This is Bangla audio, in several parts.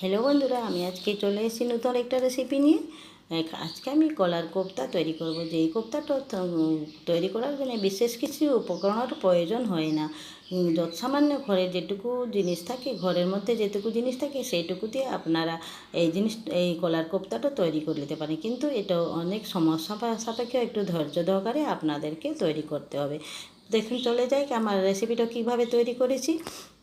হ্যালো বন্ধুরা, আমি আজকে চলে এসেছি নতুন একটা রেসিপি নিয়ে। আজকে আমি কলার কোপ্তা তৈরি করব। যেই কোপ্তাটা তৈরি করার জন্য বিশেষ কিছু উপকরণের প্রয়োজন হয় না। যত সামান্য ঘরে যেটুকু জিনিস থাকে, ঘরের মধ্যে যেটুকু জিনিস থাকে সেইটুকু দিয়ে আপনারা এই জিনিস, এই কলার কোপ্তাটা তৈরি করে নিতে পারেন। কিন্তু এটা অনেক সমস্যা সাপেক্ষে একটু ধৈর্য দহকারে আপনাদেরকে তৈরি করতে হবে। দেখুন, চলে যাই, আমার রেসিপিটা কীভাবে তৈরি করেছি।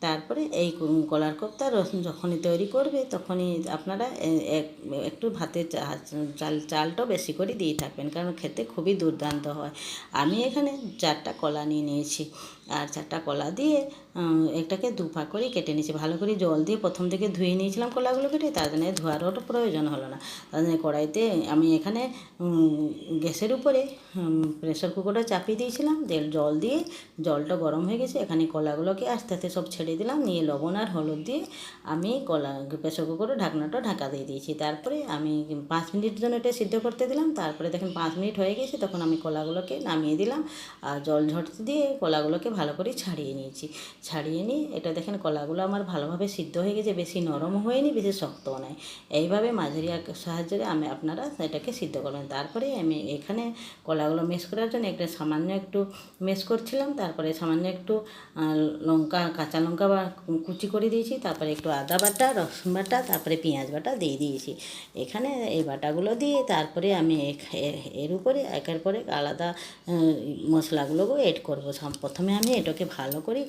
তারপরে এই কলার কোপ্তা যখনই তৈরি করবে তখনই আপনারা এক- একটু ভাতের চা- চাল, চালটাও বেশি করে দিয়ে থাকবেন কারণ খেতে খুবই দুর্দান্ত হয়। আমি এখানে চারটা কলা নিয়ে নিয়েছি। আর চারটা কলা দিয়ে এটাকে দুপা করে কেটে নিয়েছি। ভালো করে জল দিয়ে প্রথম থেকে ধুয়ে নিয়েছিলাম কলাগুলো কেটে, তার জন্য ধোয়ারও প্রয়োজন হলো না। তার জন্য কড়াইতে আমি এখানে গ্যাসের উপরে প্রেসার কুকারটা চাপিয়ে দিয়েছিলাম। জল দিয়ে, জলটা গরম হয়ে গেছে। এখানে কলাগুলোকে আস্তে আস্তে সব ছেড়ে দিলাম, নিয়ে লবণ আর হলুদ দিয়ে আমি কলা প্রেসার কুকারে ঢাকনাটা ঢাকা দিয়ে দিয়েছি। তারপরে আমি পাঁচ মিনিট জন্য এটা সিদ্ধ করতে দিলাম। তারপরে দেখেন পাঁচ মিনিট হয়ে গেছে, তখন আমি কলাগুলোকে নামিয়ে দিলাম আর জল ঝরতে দিয়ে কলাগুলোকে ভালো করে ছাড়িয়ে নিয়েছি। ছাড়িয়ে নিয়ে এটা দেখেন কলাগুলো আমার ভালোভাবে সিদ্ধ হয়ে গেছে, বেশি নরম হয়নি, বেশি শক্তও নয় এইভাবে মাঝারি সাহায্যে আমি আপনারা এটাকে সিদ্ধ করবেন। তারপরে আমি এখানে কলাগুলো মেশ করার জন্য একটা সামান্য একটু মেশ করছিলাম। তারপরে সামান্য একটু লঙ্কা, কাঁচা লঙ্কা বা কুচি করে দিয়েছি, তারপরে একটু আদা বাটা, রসুন বাটা, তারপরে পেঁয়াজ বাটা দিয়ে দিয়েছি। এখানে এই বাটাগুলো দিয়ে তারপরে আমি এর উপরে একের পরে আলাদা মশলাগুলোকেও এড করব। প্রথমে আমি এটাকে ভালো করে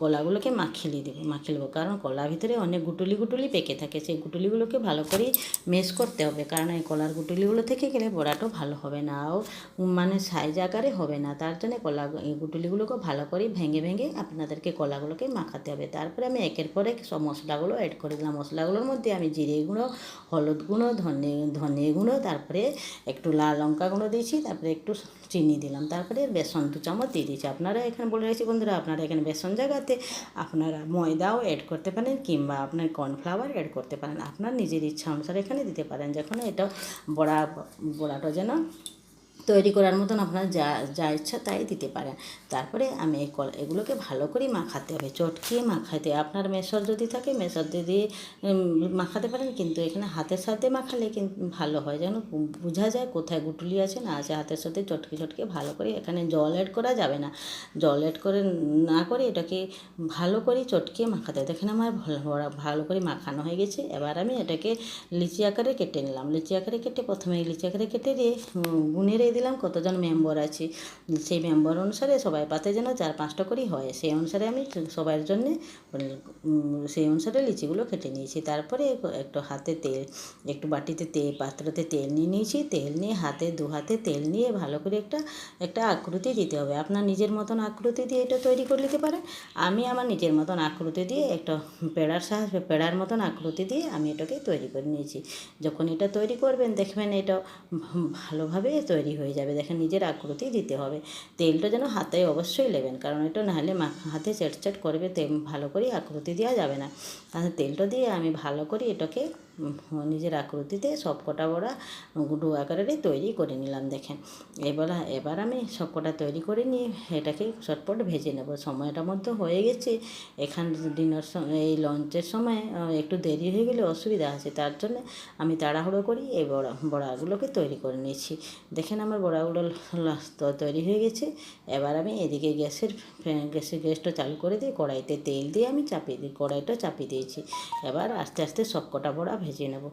কলাগুলোকে মাখিয়ে দেবো, মাখিয়ে নেব কারণ কলার ভিতরে অনেক গুটুলি গুটুলি পেকে থাকে। সেই গুটুলিগুলোকে ভালো করে মেশ করতে হবে। কারণ এই কলার গুটুলিগুলো থেকে গেলে বড়াটাও ভালো হবে না। ও মানে সাইজ আকারে হবে না। তার জন্য কলা গুটুলিগুলোকে ভালো করে ভেঙে ভেঙে আপনাদেরকে কলাগুলোকে মাখাতে হবে। তারপরে আমি একের পর এক সব মশলাগুলো অ্যাড করে দিলাম। মশলাগুলোর মধ্যে আমি জিরে গুঁড়ো, হলুদ গুঁড়ো, ধনে ধনে গুঁড়ো, তারপরে একটু লাল লঙ্কা গুঁড়ো দিয়েছি, তারপরে একটু চিনি দিলাম। তারপরে বেসন দু চামচ দিয়ে দিয়েছি। আপনারা এখানে বলে রয়েছি বন্ধুরা, আপনারা এখানে বেসন জায়গাতে আপনারা ময়দাও অ্যাড করতে পারেন কিংবা আপনার কর্নফ্লাওয়ার অ্যাড করতে পারেন। আপনার নিজের ইচ্ছা অনুসারে এখানে দিতে পারেন। যখন এটা বড়া, বড়াটা যেন তৈরি করার মতন আপনার যা যা ইচ্ছা তাই দিতে পারেন। তারপরে আমি এই কল এগুলোকে ভালো করে মাখাতে হবে চটকিয়ে মাখাতে। আপনার মেশর যদি থাকে মেশর দিয়ে মাখাতে পারেন কিন্তু এখানে হাতের সাথে মাখালে কিন্তু ভালো হয়। যেন বোঝা যায় কোথায় গুটুলি আছে না আছে হাতের সাথে চটকে চটকে ভালো করে এখানে জল অ্যাড করা যাবে না। জল অ্যাড করে না করে এটাকে ভালো করে চটকিয়ে মাখাতে হবে। দেখেন আমার ভালো করে মাখানো হয়ে গেছে। এবার আমি এটাকে লিচি আকারে কেটে নিলাম। লিচি আকারে কেটে প্রথমে লিচি আকারে কেটে দিয়ে উম, গুনে দিলাম, কতজন মেম্বার আছে। সেই মেম্বার অনুসারে সবাই পাতে যেন চার পাঁচটা করেই হয়। সেই অনুসারে আমি সবার জন্যে সেই অনুসারে লিচিগুলো কেটে নিয়েছি। তারপরে একটু হাতে তেল, একটু বাটিতে তেল পাত্রতে তেল নিয়ে নিয়েছি। তেল নিয়ে হাতে, দু হাতে তেল নিয়ে ভালো করে একটা একটা আকৃতি দিতে হবে। আপনার নিজের মতন আকৃতি দিয়ে এটা তৈরি করে নিতে পারেন। আমি আমার নিজের মতন আকৃতি দিয়ে একটা পেড়ার সাহায্যে, পেড়ার মতন আকৃতি দিয়ে আমি এটাকে তৈরি করে নিয়েছি। যখন এটা তৈরি করবেন, দেখবেন এটা ভালোভাবে তৈরি হয়ে যাবে। দেখেন নিজের আকৃতি দিতে হবে। তেলটা যেন হাতে অবশ্যই নেবেন, কারণ এটা নাহলে হাতে চেটচেট করবে ভালো করে আকৃতি দেওয়া যাবে না। তাহলে তেলটা দিয়ে আমি ভালো করে এটাকে নিজের আকৃতিতে সব কটা বড়া গুডু আকারে তৈরি করে নিলাম, দেখেন। এবার এবার আমি সব কটা তৈরি করে নিয়ে এটাকে চটপট ভেজে নেব। সময়টার মধ্যে হয়ে গেছে। এখান ডিনার এই লঞ্চের সময় একটু দেরি হয়ে গেলে অসুবিধা আছে, তার জন্য আমি তাড়াহুড়ো করি এই বড়া, বড়াগুলোকে তৈরি করে নিয়েছি। দেখেন আমার বড়াগুলো তৈরি হয়ে গেছে। এবার আমি এদিকে গ্যাসের গ্যাসের গ্যাসটা চালু করে দিয়ে কড়াইতে তেল দিয়ে আমি চাপিয়ে দিই কড়াইটা চাপিয়ে দিয়েছি। এবার আস্তে আস্তে সব কটা বড়া ভেজে নেব।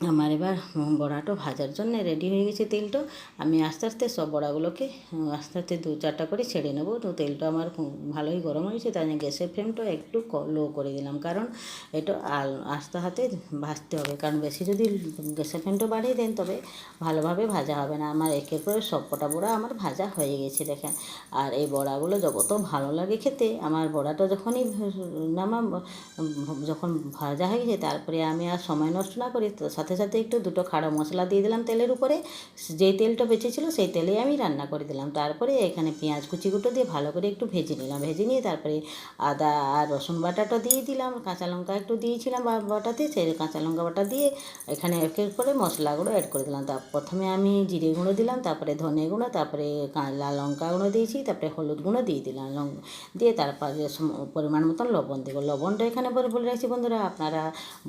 আমার এবার বড়াটা ভাজার জন্য রেডি হয়ে গেছে তেলটা। আমি আস্তে আস্তে সব বড়াগুলোকে আস্তে আস্তে দু চারটা করে ছেড়ে নেব। তো তেলটা আমার ভালোই গরম হয়েছে, তাই জন্য গ্যাসের ফ্লেমটা একটু লো করে দিলাম। কারণ এটা আল, আস্তে হাতে ভাজতে হবে। কারণ বেশি যদি গ্যাসের ফ্লেমটা বাড়িয়ে দেন, তবে ভালোভাবে ভাজা হবে না। আমার একের পরে সব কটা বড়া আমার ভাজা হয়ে গেছে, দেখেন। আর এই বড়াগুলো যত ভালো লাগে খেতে, আমার বড়াটা যখনই নামা যখন ভাজা হয়ে গেছে, তারপরে আমি আর সময় নষ্ট না করি সাথে সাথে একটু দুটো খাড়া মশলা দিয়ে দিলাম তেলের উপরে। যেই তেলটা বেঁচেছিল সেই তেলেই আমি রান্না করে দিলাম। তারপরে এখানে পেঁয়াজ কুচি কুটো দিয়ে ভালো করে একটু ভেজে নিলাম। ভেজে নিয়ে তারপরে আদা আর রসুন বাটাটা দিয়ে দিলাম। কাঁচা লঙ্কা একটু দিয়েছিলাম বাটাতে সেই কাঁচা লঙ্কা বাটা দিয়ে এখানে এক এক করে মশলাগুলো অ্যাড করে দিলাম। তার প্রথমে আমি জিরে গুঁড়ো দিলাম, তারপরে ধনে গুঁড়ো, তারপরে লাল লঙ্কা গুঁড়ো দিয়েছি, তারপরে হলুদ গুঁড়ো দিয়ে দিলাম। দিয়ে তারপরে পরিমাণ মতন লবণ দেবো লবণটা এখানে বলে বলে রাখছি বন্ধুরা। আপনারা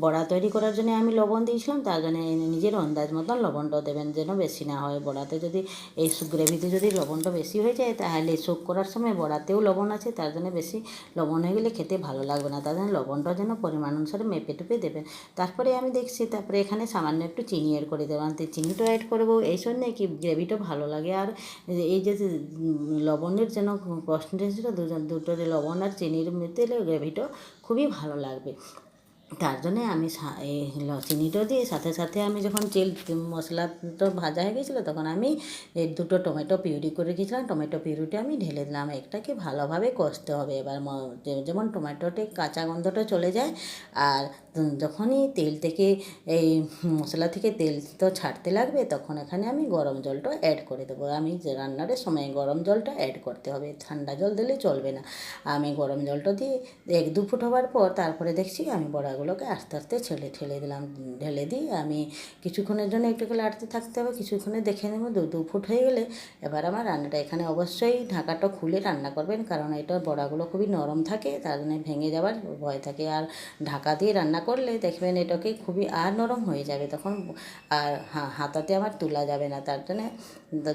বড়া তৈরি করার জন্য আমি লবণ দিয়েছিলাম। তার জন্য নিজের আন্দাজ মতন লবণটা দেবেন যেন বেশি না হয় বড়াতে যদি এই গ্রেভিতে যদি লবণটা বেশি হয়ে যায় তাহলে শুক করার সময় বড়াতেও লবণ আছে তার জন্য বেশি লবণ হয়ে গেলে খেতে ভালো লাগবে না তার জন্য লবণটা যেন পরিমাণ অনুসারে মেপে টুপে দেবেন তারপরে আমি দেখছি তারপরে এখানে সামান্য একটু চিনি অ্যাড করে দেবেন চিনিটা অ্যাড করব এই জন্যে কি গ্রেভিটা ভালো লাগে আর এই যে লবণের যেন পার্সেন্টেজটা দুজন দুটো লবণ আর চিনির দিলে গ্রেভিটা খুবই ভালো লাগবে তার জন্যে আমি চিনিটা দিয়ে সাথে সাথে আমি যখন তেল মশলাটা ভাজা হয়ে গেছিল, তখন আমি দুটো টমেটো পিউরি করে রেখেছিলাম টমেটো পিউরিটা আমি ঢেলে দিলাম। একটাকে ভালোভাবে কষতে হবে। এবার যেমন টমেটোটি কাঁচা গন্ধটা চলে যায়, আর যখনই তেল থেকে এই মশলা থেকে তেল তো ছাড়তে লাগবে, তখন এখানে আমি গরম জলটা অ্যাড করে দেবো। আমি যে রান্নার সময় গরম জলটা অ্যাড করতে হবে, ঠান্ডা জল দিলে চলবে না। আমি গরম জলটা দিয়ে এক দু ফুট হওয়ার পর তারপরে দেখছি আমি বড়াগুলোকে আস্তে আস্তে ছেলে ঠেলে দিলাম, ঢেলে দিয়ে আমি কিছুক্ষণের জন্য একটু লাড়তে থাকতে হবে, কিছুক্ষণে দেখে নেব দু দু ফুট হয়ে গেলে। এবার আমার রান্নাটা এখানে অবশ্যই ঢাকাটা খুলে রান্না করবেন, কারণ এটা বড়াগুলো খুবই নরম থাকে, তার জন্য ভেঙে যাওয়ার ভয় থাকে। আর ঢাকা দিয়ে রান্না করলে দেখবেন এটাকে খুবই আর নরম হয়ে যাবে তখন আর হাতাতে আমার তোলা যাবে না। তার জন্য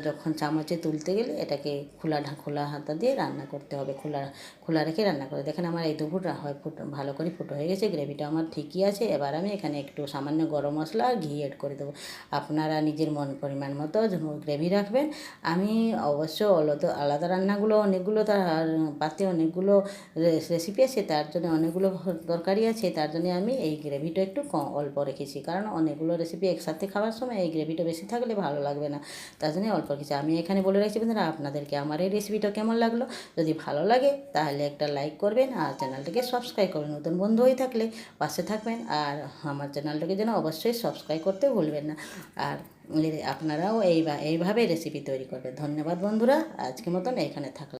যখন চামচে তুলতে গেলে এটাকে খোলা খোলা হাতা দিয়ে রান্না করতে হবে। খোলা খোলা রেখে রান্না করে দেখেন আমার এই দুপুর হয় ফুট, ভালো করে ফুটো হয়ে গেছে, গ্রেভিটা আমার ঠিকই আছে। এবার আমি এখানে একটু সামান্য গরম মশলা আর ঘি এড করে দেবো। আপনারা নিজের মন, পরিমাণ মতো গ্রেভি রাখবেন। আমি অবশ্য আলাদা আলাদা রান্নাগুলো অনেকগুলো তার পাতে অনেকগুলো রেসিপি আছে, তার জন্য অনেকগুলো তরকারি আছে, তার জন্য আমি এই গ্রেভিটা একটু কম, অল্প রেখেছি। কারণ অনেকগুলো রেসিপি একসাথে খাওয়ার সময় এই গ্রেভিটা বেশি থাকলে ভালো লাগবে না। তার জন্য অল্প রেখেছি। আমি এখানে বলে রাখছি বন্ধুরা, আপনাদেরকে আমার এই রেসিপিটা কেমন লাগল? যদি ভালো লাগে, তাহলে একটা লাইক করবেন আর চ্যানেলটাকে সাবস্ক্রাইব করবেন। নতুন বন্ধু হয়ে থাকলে পাশে থাকবেন আর আমার চ্যানেলটাকে যেন অবশ্যই সাবস্ক্রাইব করতে ভুলবেন না। আর আপনারাও এই এইভাবে রেসিপি তৈরি করবেন। ধন্যবাদ বন্ধুরা, আজকের মতন এখানে থাকলাম